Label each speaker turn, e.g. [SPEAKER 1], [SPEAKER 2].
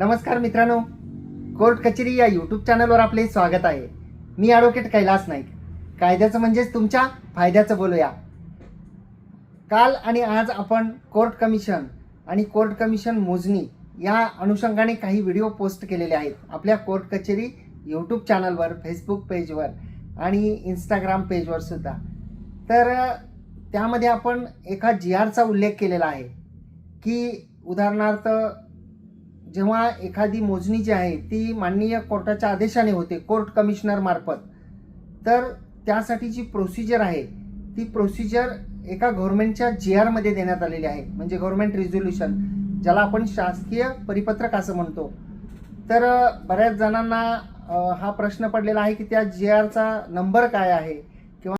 [SPEAKER 1] नमस्कार मित्रांनो. कोर्ट कचेरी या यूट्यूब चॅनलवर आपले स्वागत आहे. मी ॲडव्होकेट कैलास नाईक. कायद्याचं म्हणजेच तुमच्या फायद्याचं बोलूया. काल आणि आज आपण कोर्ट कमिशन आणि कोर्ट कमिशन मोजणी या अनुषंगाने काही व्हिडिओ पोस्ट केलेले आहेत. आपल्या कोर्ट कचेरी यूट्यूब चॅनलवर फेसबुक पेजवर आणि इंस्टाग्राम पेजवर सुद्धा. तर त्यामध्ये आपण एका जी आरचा उल्लेख केलेला आहे. की उदाहरणार्थ जेव्हा एखादी मोजणी जी आहे ती माननीय कोर्टाच्या आदेशाने होते कोर्ट कमिशनर मार्फत. तर त्यासाठी जी प्रोसिजर आहे ती प्रोसिजर एका गव्हर्नमेंटच्या जी आरमध्ये देण्यात आलेली आहे. म्हणजे गव्हर्नमेंट रिझोल्युशन ज्याला आपण शासकीय परिपत्रक असं म्हणतो. तर बऱ्याच जणांना हा प्रश्न पडलेला आहे की त्या जी आरचा नंबर काय आहे?